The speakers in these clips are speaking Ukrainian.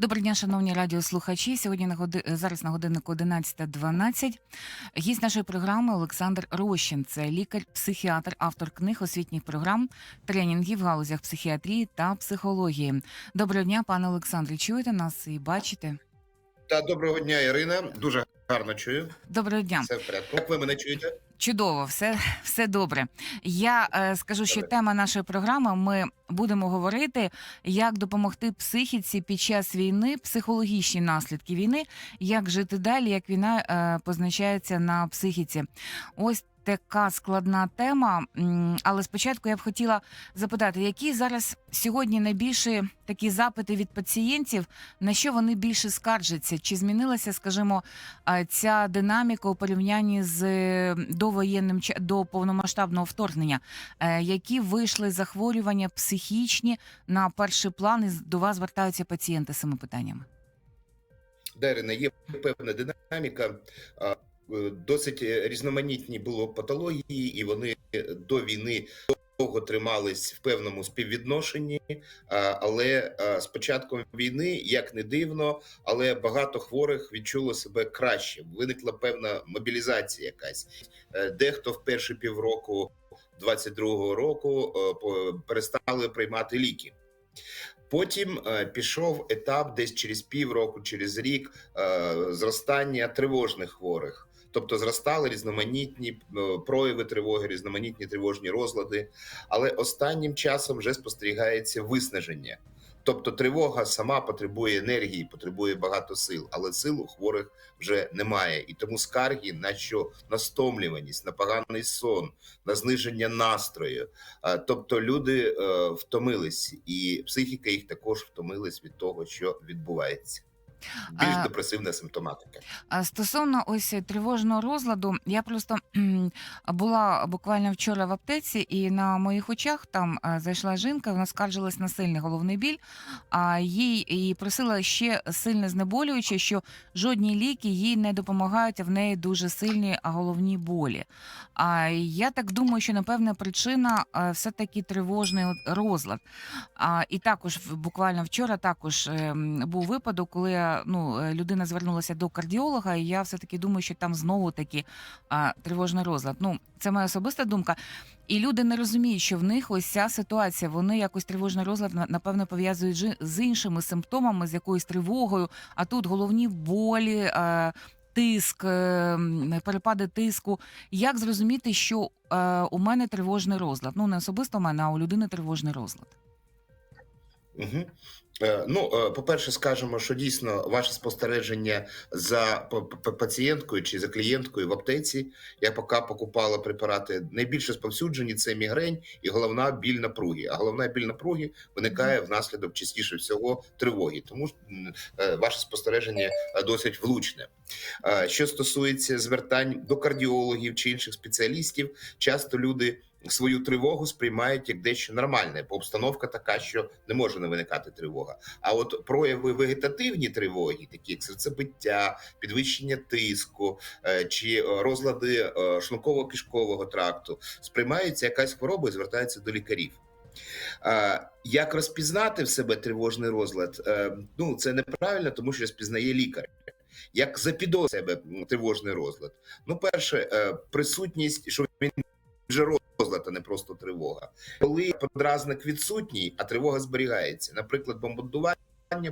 Доброго дня, шановні радіослухачі. Сьогодні на годи... зараз на годиннику 11.12. Гість нашої програми Олександр Рощин. Це лікар-психіатр, автор книг, освітніх програм, тренінгів в галузях психіатрії та психології. Доброго дня, пане Олександре. Чуєте нас і бачите? Та доброго дня, Ірина. Дуже гарно чую. Доброго дня. Все в порядку. Як ви мене чуєте? Чудово, все, все добре. Я е, скажу, що тема нашої програми. Ми будемо говорити, як допомогти психіці під час війни, психологічні наслідки війни, як жити далі, як війна е, позначається на психіці. Ось така складна тема. Але спочатку я б хотіла запитати, які зараз сьогодні найбільші такі запити від пацієнтів, на що вони більше скаржаться? Чи змінилася, скажімо, ця динаміка у порівнянні з е, довоєнним до повномасштабного вторгнення, Е, які вийшли захворювання психічні на перший план, і до вас звертаються пацієнти з цими питаннями? Да, Ірина, є певна динаміка. Досить е, різноманітні було патології, і вони до війни довго тримались в певному співвідношенні. Але з початком війни, як не дивно, але багато хворих відчуло себе краще. Виникла певна мобілізація якась. Е, Дехто в перші півроку 22-го року е, перестали приймати ліки. Потім пішов етап десь через півроку, через рік зростання тривожних хворих. Тобто зростали різноманітні е, прояви тривоги, різноманітні тривожні розлади. Але останнім часом вже спостерігається виснаження. Тобто тривога сама потребує енергії, потребує багато сил, але сил у хворих вже немає. І тому скарги на що на стомлюваність, на поганий сон, на зниження настрою. Тобто люди е, втомились, і психіка їх також втомилась від того, що відбувається. Більш депресивна симптоматика. А Стосовно ось тривожного розладу, я просто була буквально вчора в аптеці, і на моїх очах там е, зайшла жінка, вона скаржилась на сильний головний біль, а їй і просила ще сильне знеболююче, що жодні ліки їй не допомагають, а в неї дуже сильні головні болі. А я так думаю, що напевне причина е, все-таки тривожний розлад. А, і також буквально вчора також ем, був випадок, коли ну, е, людина звернулася до кардіолога, і я все-таки думаю, що там знову таки тривожний розлад. Ну, це моя особиста думка. І люди не розуміють, що в них ось ця ситуація. Вони якось тривожний розлад напевно пов'язують з іншими симптомами, з якоюсь тривогою. А тут головні болі. е, Тиск, е, перепади тиску. Як зрозуміти, що е, у мене тривожний розлад? Ну, не особисто у мене, а у людини тривожний розлад. Угу. Ну, е, по-перше, скажемо, що дійсно ваше спостереження за пацієнткою чи за клієнткою в аптеці, я поки покупала препарати найбільше сповсюджені це мігрень і головна біль напруги. А головна біль напруги виникає внаслідок частіше всього тривоги. Тому е, ваше спостереження досить влучне. Що стосується звертань до кардіологів чи інших спеціалістів, часто люди свою тривогу сприймають як дещо нормальне, бо обстановка така, що не може не виникати тривога. А от прояви вегетативні тривоги, такі як серцебиття, підвищення тиску е, чи е, розлади е, шлунково-кишкового тракту, сприймаються якась хвороба і звертаються до лікарів. Як розпізнати в себе тривожний розлад? Ну це неправильно, тому що розпізнає лікар. Як запідозрити себе тривожний розлад? Ну, перше, присутність, що він вже розлад, не просто тривога. Коли подразник відсутній, а тривога зберігається. Наприклад, бомбардування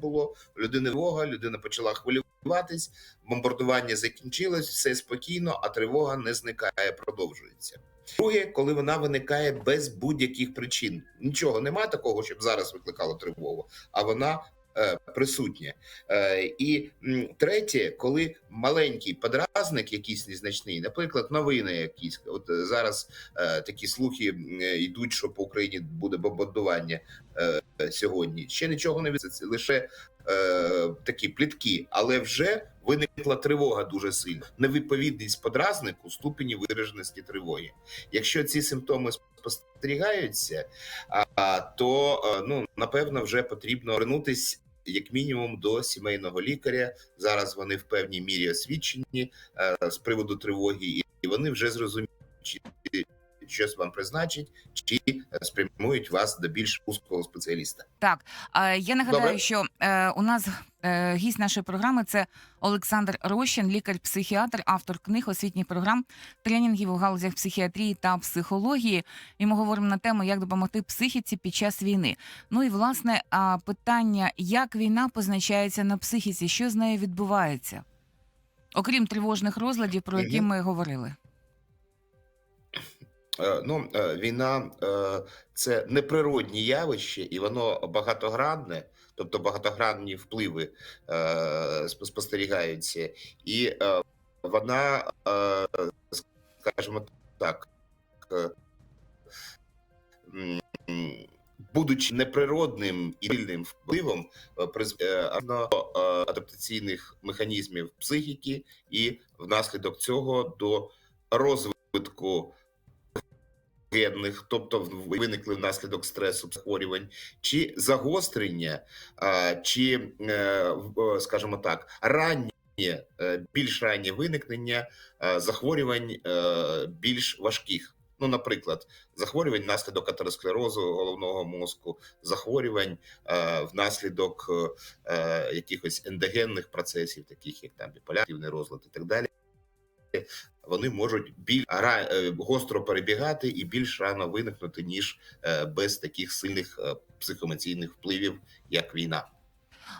було, людини тривога, людина почала хвилюватись, бомбардування закінчилось, все спокійно, а тривога не зникає, продовжується. Друге, коли вона виникає без будь-яких причин. Нічого нема такого, щоб зараз викликало тривогу, а вона е, присутня. Е, і третє, коли маленький подразник, якийсь незначний, наприклад, новини якісь. От е, зараз такі слухи йдуть, що по Україні буде бомбардування сьогодні. Ще нічого не від лише такі плітки, але вже виникла тривога дуже сильна. Невідповідність подразнику ступені вираженості тривоги. Якщо ці симптоми спостерігаються, то ну напевно вже потрібно вернутись. Як мінімум до сімейного лікаря. Зараз вони в певній мірі освічені е, з приводу тривоги, і вони вже зрозуміють, щось вам призначать, чи е, спрямують вас до більш узкого спеціаліста. Так, я нагадаю, Добре. що е, у нас е, гість нашої програми це Олександр Рощин, лікар-психіатр, автор книг, освітніх програм, тренінгів у галузях психіатрії та психології. І ми говоримо на тему, як допомогти психіці під час війни. Ну і власне питання, як війна позначається на психіці, що з нею відбувається, окрім тривожних розладів, про які ми говорили. Е, Ну, е, війна е, це неприродні явище, і воно багатогранне, тобто багатогранні впливи спостерігаються, і вона, скажімо так, будучи неприродним і сильним впливом, до адаптаційних механізмів психіки, і внаслідок цього до розвитку генних, тобто виникли внаслідок стресу захворювань, чи загострення, чи, е, скажімо так, раннє, е, більш раннє виникнення е, захворювань більш важких. Ну, наприклад, захворювань внаслідок атеросклерозу головного мозку, захворювань е, внаслідок е, якихось ендогенних процесів, таких як там біполярний розлад і так далі вони можуть біль ра- е, гостро перебігати і більш рано виникнути, ніж е, без таких сильних е, психоемоційних впливів, як війна.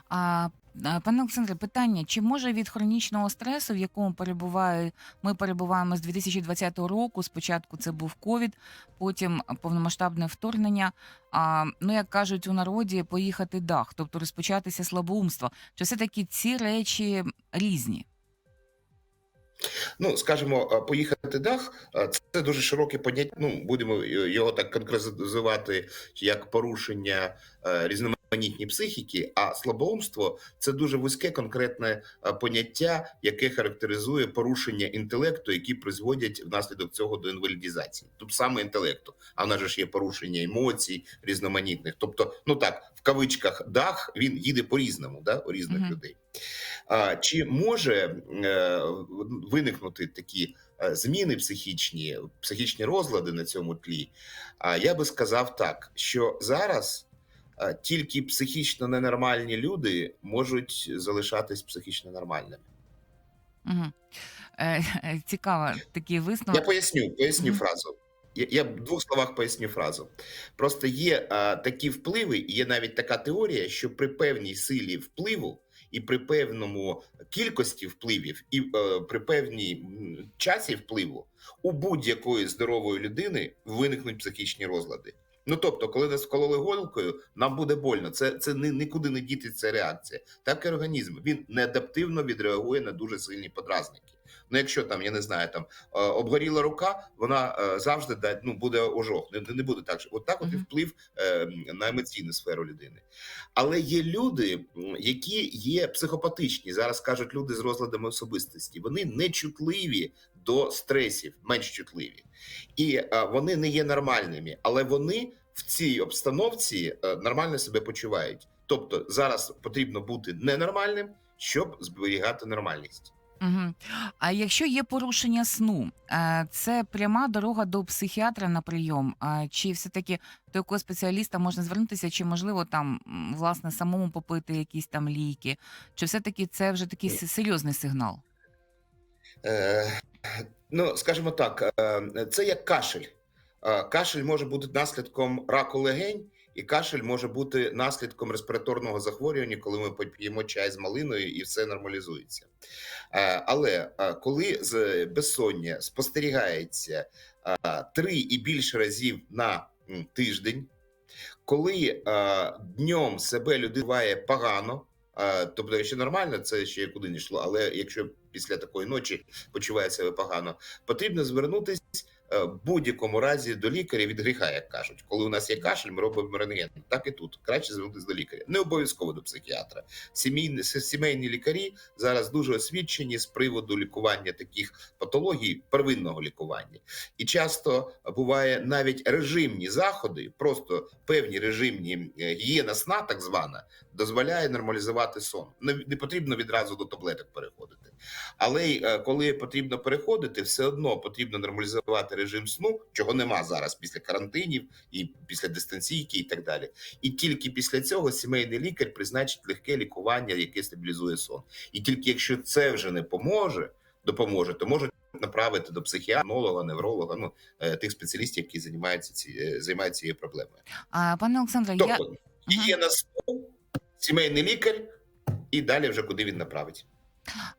А, пане Олександре, питання: чи може від хронічного стресу, в якому перебуває, ми перебуваємо з 2020 року? Спочатку це був ковід, потім повномасштабне вторгнення. А ну як кажуть у народі, поїхати дах, тобто розпочатися слабоумство. Чи все таки ці речі різні? Ну, скажімо, е, поїхати дах е, це дуже широке поняття. Ну, будемо е, його так конкретизувати як порушення різноманітні психіки, а слабоумство це дуже вузьке конкретне поняття, яке характеризує порушення інтелекту, які призводять внаслідок цього до інвалідізації. Тобто саме інтелекту. А в нас же ж є порушення емоцій різноманітних. Тобто, ну так, в кавичках дах він їде по-різному, да, у різних Мгм. людей. Чи може е, виникнути такі е, зміни психічні, психічні розлади на цьому тлі? Я би сказав так, що зараз е, тільки психічно ненормальні люди можуть залишатись психічно нормальними. Угу. Е, цікаво, такий Я поясню, поясню Мгм. фразу. Я, я в двох словах поясню фразу. Просто є а, такі впливи, є навіть така теорія, що при певній силі впливу і при певному кількості впливів, і е, при певній часі впливу у будь-якої здорової людини виникнуть психічні розлади. Ну тобто, коли нас вкололи голкою, нам буде больно. Це, це ні, нікуди не діти ця реакція. Так і організм він неадаптивно відреагує на дуже сильні подразники. Ну, якщо там, я не знаю, там е, обгоріла рука, вона е, завжди да, ну, буде ожог. Не, не буде так. От так от і вплив е, на емоційну сферу людини. Але є люди, які є психопатичні. Зараз кажуть люди з розладами особистості. Вони не чутливі до стресів, менш чутливі, і вони не є нормальними, але вони в цій обстановці нормально себе почувають. Тобто зараз потрібно бути ненормальним, щоб зберігати нормальність. Угу. А якщо є порушення сну, е, це пряма дорога до психіатра на прийом? А Чи все-таки до якого спеціаліста можна звернутися, чи можливо там м, власне самому попити якісь там ліки? Чи все-таки це вже такий серйозний сигнал? Е, ну, скажімо так, е, це як кашель. Е, Кашель може бути наслідком раку легень, і кашель може бути наслідком респіраторного захворювання, коли ми поп'ємо чай з малиною і все нормалізується. Але коли з безсоння спостерігається три і більше разів на тиждень, коли днем себе людина погано, тобто, якщо нормально, це ще куди не йшло, але якщо після такої ночі почуває себе погано, потрібно звернутись в будь-якому разі до лікаря від гріха, як кажуть. Коли у нас є кашель, ми робимо рентген. Так і тут краще звернутися до лікаря, не обов'язково до психіатра. Сімейні сімейні лікарі зараз дуже освічені з приводу лікування таких патологій, первинного лікування. І часто буває навіть режимні заходи, просто певні режимні е, гігієна сна, так звана, дозволяє нормалізувати сон. Не, не потрібно відразу до таблеток переходити. Але е, коли потрібно переходити, все одно потрібно нормалізувати режим сну, чого нема зараз після карантинів і після дистанційки, і так далі. І тільки після цього сімейний лікар призначить легке лікування, яке стабілізує сон. І тільки якщо це вже не поможе, допоможе, то можуть направити до психіатра, невролога, ну е, тих спеціалістів, які займаються ці е, займаються цією проблемою. А, пане Олександре, я Тобто гігієна сну, сімейний лікар, і далі вже куди він направить.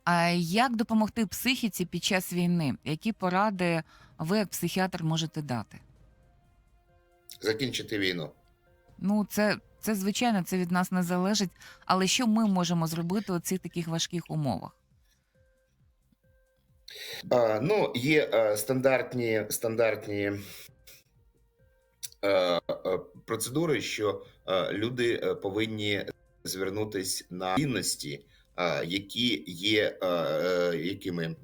а, як допомогти психіці під час війни? Які поради ви, як психіатр, можете дати? Закінчити війну. Ну, це, це звичайно, це від нас не залежить. Але що ми можемо зробити у цих таких важких умовах? А, ну, є е, стандартні, стандартні е, е, процедури, що е, люди е, повинні звернутись на цінності, які є е, е, якими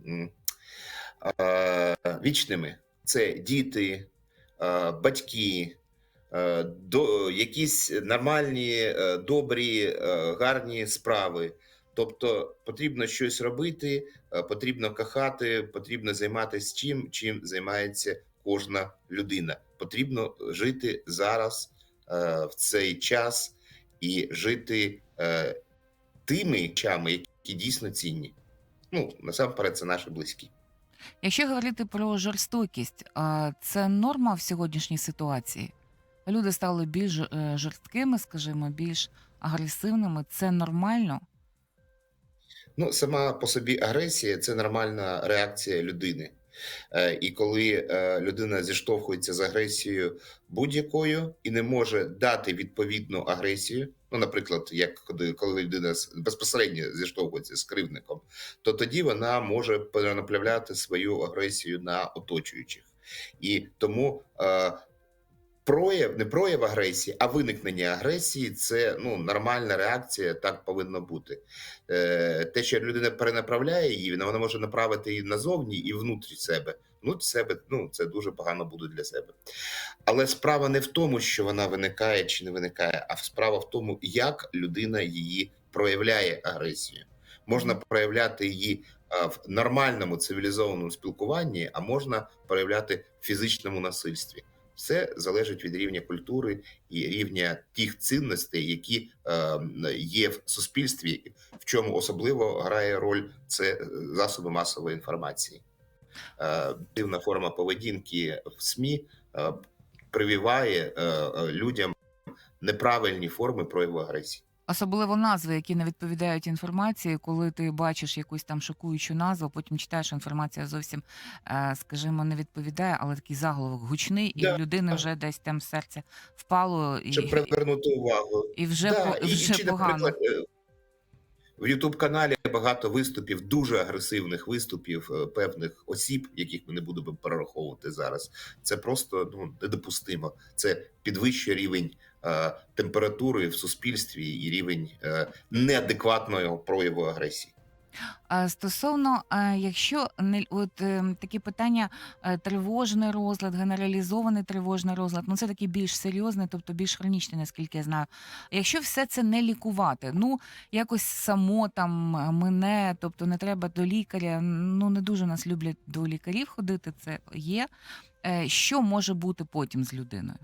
вічними. Це діти, е, батьки, е, якісь нормальні, е, добрі, е, гарні справи. Тобто потрібно щось робити, е, потрібно кохати, потрібно займатися чим, чим займається кожна людина. Потрібно жити зараз е, в цей час і жити е, тими речами, які дійсно цінні. Ну, насамперед, це наші близькі. Якщо говорити про жорстокість, це норма в сьогоднішній ситуації? Люди стали більш е, жорсткими, скажімо, більш агресивними. Це нормально? Ну, сама по собі агресія це нормальна реакція людини. Е, І коли е, людина зіштовхується з агресією будь-якою і не може дати відповідну агресію, ну, наприклад, як коли, людина безпосередньо зіштовхується з кривдником, то тоді вона може перенаправляти свою агресію на оточуючих. І тому е, прояв, не прояв агресії, а виникнення агресії це ну, нормальна реакція, так повинно бути. Е, те, що людина перенаправляє її, вона може направити її назовні і внутрі себе. Внутрі себе ну, це дуже погано буде для себе. Але справа не в тому, що вона виникає чи не виникає, а справа в тому, як людина її проявляє агресію. Можна проявляти її в нормальному цивілізованому спілкуванні, а можна проявляти в фізичному насильстві. Все залежить від рівня культури і рівня тих цінностей, які е, є в суспільстві, в чому особливо грає роль це е, засоби масової інформації. Е, дивна форма поведінки в СМІ е, прививає е, людям неправильні форми прояву агресії. Особливо назви, які не відповідають інформації, коли ти бачиш якусь там шокуючу назву, потім читаєш, інформація зовсім, е, скажімо, не відповідає, але такий заголовок гучний, і Да, людини да. вже десь там серце впало, і, Щоб привернути увагу. і вже, Да, по, і- вже чи, погано. е, В Ютуб каналі багато виступів, дуже агресивних виступів е, певних осіб, яких ми не будемо перераховувати зараз. Це просто ну недопустимо. Це підвищує рівень температури в суспільстві і рівень е, неадекватного прояву агресії. Стосовно, е, якщо не от е, такі питання, е, тривожний розлад, генералізований тривожний розлад, ну це такий більш серйозний, тобто більш хронічний, наскільки я знаю. Якщо все це не лікувати, ну якось само там е, мине, тобто не треба до лікаря. Ну не дуже нас люблять до лікарів ходити. Це є. Е, Що може бути потім з людиною?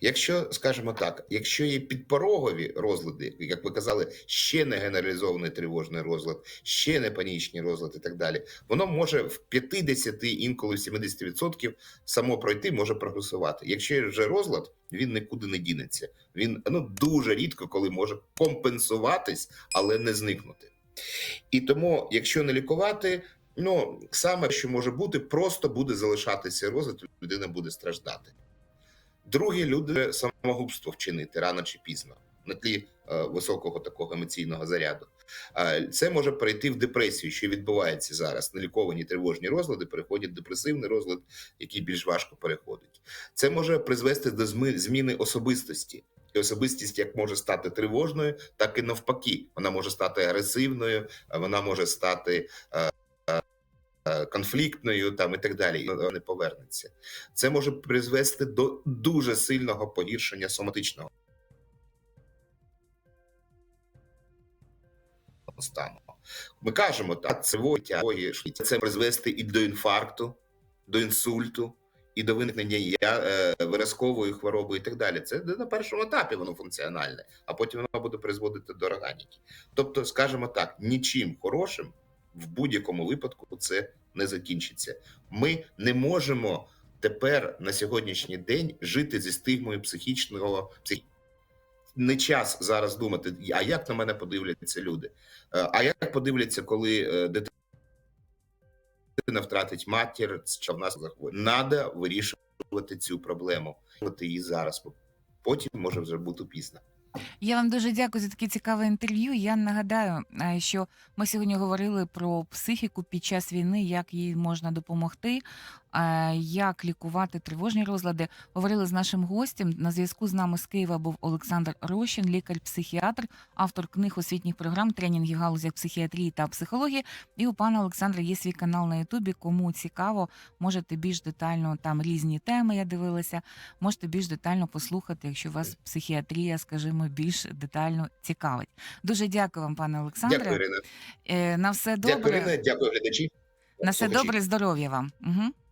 Якщо скажімо так, якщо є підпорогові розлади, як ви казали, ще не генералізований тривожний розлад, ще не панічний розлад і так далі, воно може в 50, інколи в 70% само пройти, може прогресувати. Якщо є вже розлад, він нікуди не дінеться. Він ну дуже рідко коли може компенсуватись, але не зникнути. І тому, якщо не лікувати, ну саме що може бути, просто буде залишатися розлад, людина буде страждати. Другі люди самогубство вчинити рано чи пізно на тлі е, високого такого емоційного заряду. Це може перейти в депресію, що відбувається зараз. Неліковані тривожні розлади переходять в депресивний розлад, який більш важко переходить. Це може призвести до зміни особистості. І особистість як може стати тривожною, так і навпаки. Вона може стати агресивною, вона може стати е, конфліктною там і так далі. Не повернеться. Це може призвести до дуже сильного погіршення соматичного стану. Ми кажемо, так, це тяги, це призвести і до інфаркту, до інсульту і до виникнення е, виразкової хвороби і так далі. Це на першому етапі воно функціональне, а потім воно буде призводити до органіки. Тобто, скажімо так, нічим хорошим в будь-якому випадку це не закінчиться. Ми не можемо тепер на сьогоднішній день жити зі стигмою психічного псих... Не час зараз думати, а як на мене подивляться люди? Е, А як подивляться, коли е, дитина втратить матір, що в нас захворює? Надо вирішувати цю проблему. Її зараз. Потім може вже бути пізно. Я вам дуже дякую за таке цікаве інтерв'ю. Я нагадаю, що ми сьогодні говорили про психіку під час війни, як їй можна допомогти, як лікувати тривожні розлади. Говорили з нашим гостем. На зв'язку з нами з Києва був Олександр Рощин, лікар-психіатр, автор книг освітніх програм, тренінгів галузях психіатрії та психології. І у пана Олександра є свій канал на Ютубі. Кому цікаво, можете більш детально там різні теми. Я дивилася. Можете більш детально послухати, якщо вас психіатрія, скажімо, більш детально цікавить. Дуже дякую вам, пане Олександре. Дякую, Ірина. Е, На все добре. Дякую, Ірина. Дякую, глядачі. На все добре, здоров'я вам. Угу.